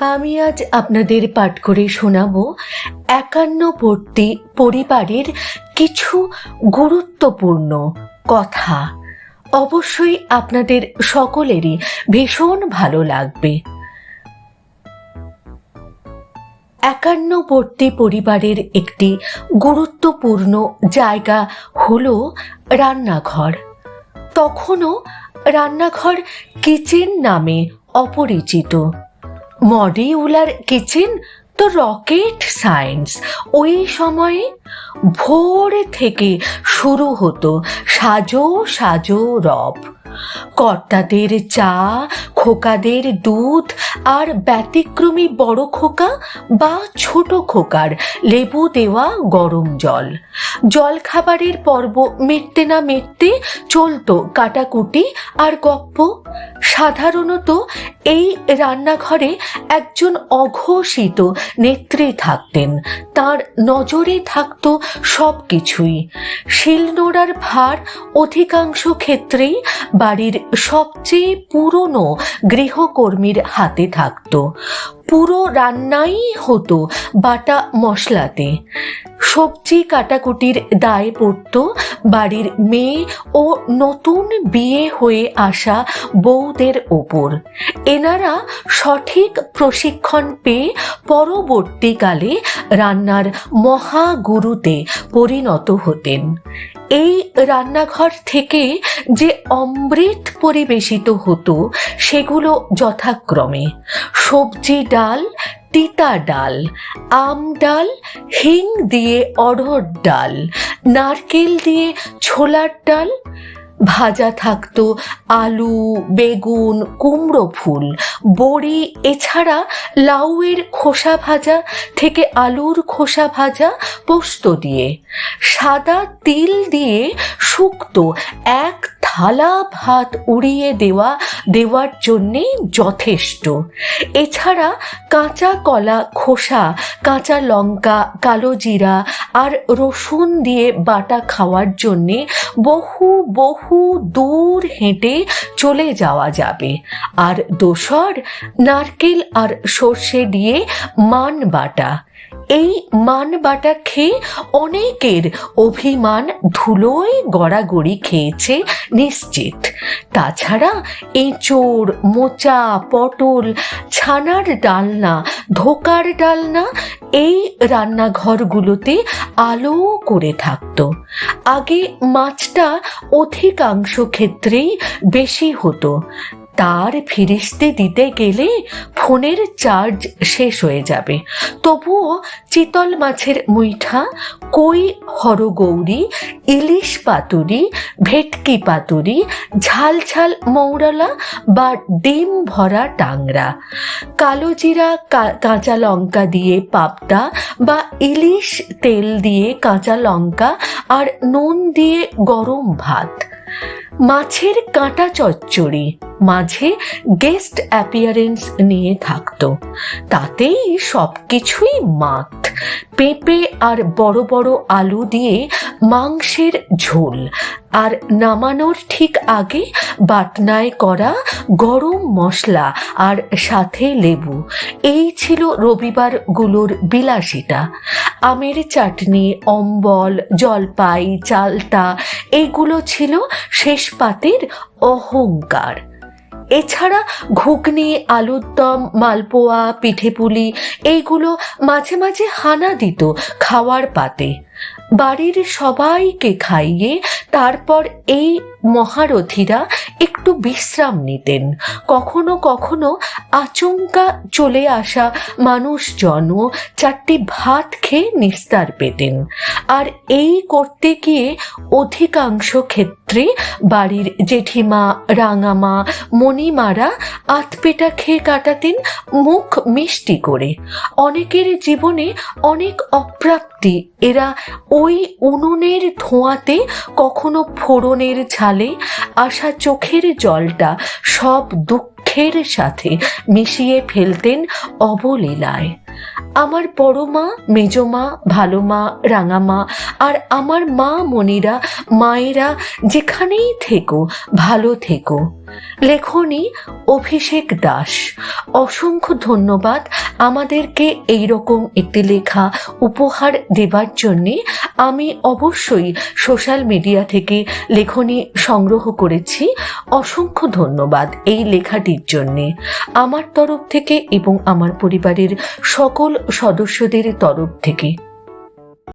আমি আজ আপনাদের পাঠ করে শোনাব একান্নবর্তী পরিবারের কিছু গুরুত্বপূর্ণ কথা। অবশ্যই আপনাদের সকলেরই ভীষণ ভালো লাগবে। একান্নবর্তী পরিবারের একটি গুরুত্বপূর্ণ জায়গা হল রান্নাঘর। তখনও রান্নাঘর কিচেন নামে অপরিচিত। মডিউলার কিচেন তো রকেট সায়েন্স। ওই সময়ে ভোর থেকে শুরু হতো সাজো সাজো রব। কর্তাদের চা, খোকাদের দুধ আর ব্যতিক্রমী বড় খোকা বা ছোট খোকার লেবু দেওয়া গরম জল। জল খাবারের পর্ব মেটতে না মেটতে চলতো কাটাকুটি আর গপ্প। সাধারণত এই রান্নাঘরে একজন অঘোষিত নেত্রী থাকতেন, তার নজরে থাকতো সব কিছুই শিলনোড়ার ভার অধিকাংশ ক্ষেত্রেই বাড়ির সবচেয়ে পুরনো গৃহকর্মীর হাতে থাকতো। পুরো রান্নাই হতো বাটা মশলাতে। সবজি কাটাকুটির দায় পড়ত বাড়ির মেয়ে ও নতুন বিয়ে হয়ে আসা বউদের ওপর। এনারা সঠিক প্রশিক্ষণ পেয়ে পরবর্তীকালে রান্নার মহাগুরুতে পরিণত হতেন। এই রান্নাঘর থেকে যে অমৃত পরিবেশিত হতো, সেগুলো যথাক্রমে। সবজি ডাল, তিতা ডাল, আম ডাল, হিং দিয়ে অড়হর ডাল, নারকেল দিয়ে ছোলার ডাল ভাজা থাকতো আলু, বেগুন, কুমড়ো ফুল। বড়ি, এছাড়া লাউয়ের খোসা ভাজা থেকে আলুর খোসা ভাজা পোস্ত দিয়ে। সাদা তিল দিয়ে শুক্ত এক থালা ভাত উড়িয়ে দেওয়া দেওয়ার জন্যে যথেষ্ট। এছাড়া কাঁচা কলা, খোসা, কাঁচা লঙ্কা, কালো জিরা আর রসুন দিয়ে বাটা খাওয়ার জন্যে বহু বহু দূর হেঁটে চলে যাওয়া যাবে। আর দোসর, নারকেল আর সর্ষে দিয়ে মান বাটা। এই মান বাটা খেয়ে অনেকের অভিমান ধুলোয় গড়াগড়ি খেয়েছে নিশ্চিত। তাছাড়া এঁচোড় মোচা, পটল, ছানার ডালনা, ধোকার ডালনা এই রান্নাঘরগুলোতে আলো করে থাকতো। আগে মাছটা অধিকাংশ ক্ষেত্রেই বেশি হতো। তার ফিরিস্তে দিতে গেলে ফোনের চার্জ শেষ হয়ে যাবে। তবুও চিতল মাছের মুইঠা, কই হরগৌরি, ইলিশ পাতুরি, ভেটকি পাতুরি, ঝাল ঝাল মৌরালা বা ডিম ভরা টাংরা, কালো জিরা কা- কাঁচা লঙ্কা দিয়ে পাবদা বা ইলিশ তেল দিয়ে কাঁচা লঙ্কা আর নুন দিয়ে গরম ভাত। মাছের কাঁটা চচ্চড়ি মাঝে গেস্ট অ্যাপিয়ারেন্স নিয়ে থাকতো। তাতেই সব কিছুই মাত পেঁপে আর বড় বড় আলু দিয়ে মাংসের ঝোল। আর নামানোর ঠিক আগে বাটনায় করা গরম মশলা আর সাথে লেবু। এই ছিল রবিবারগুলোর বিলাসিতা। আমের চাটনি, অম্বল, জলপাই, চালতা এইগুলো ছিল শেষ পাতের অহংকার। এছাড়া ঘুগনি আলুর দম মালপোয়া, পিঠেপুলি এইগুলো মাঝে মাঝে হানা দিত খাওয়ার পাতে। বাড়ির সবাইকে খাইয়ে তারপর এই মহারথীরা একটু বিশ্রাম নিতেন। কখনো কখনো আচমকা চলে আসা মানুষজনও চারটি ভাত খেয়ে নিস্তার পেতেন। আর এই করতে গিয়ে অধিকাংশ ক্ষেত্রে বাড়ির জেঠিমা, রাঙামা, মণিমারা আতপেটা খেয়ে কাটাতেন মুখ মিষ্টি করে। অনেকের জীবনে অনেক অপ্রাপ্তি, এরা ওই উনুনের ধোঁয়াতে কখনো ফোড়নের ঝালে আসা চোখের জলটা সব দুঃখের সাথে মিশিয়ে ফেলতেন অবলীলায়। আমার বড় মা, মেজো ভালো মা, রাঙা মা আর আমার মা মনিরা, মায়েরা যেখানেই থেকো, ভালো থেকো। লেখনী অভিষেক দাস। অসংখ্য ধন্যবাদ আমাদেরকে এই রকম একটি লেখা উপহার দেবার জন্যে আমি অবশ্যই সোশ্যাল মিডিয়া থেকে লেখনী সংগ্রহ করেছি। অসংখ্য ধন্যবাদ এই লেখাটির জন্যে। আমার তরফ থেকে এবং আমার পরিবারের সকল সদস্যদের তরফ থেকে।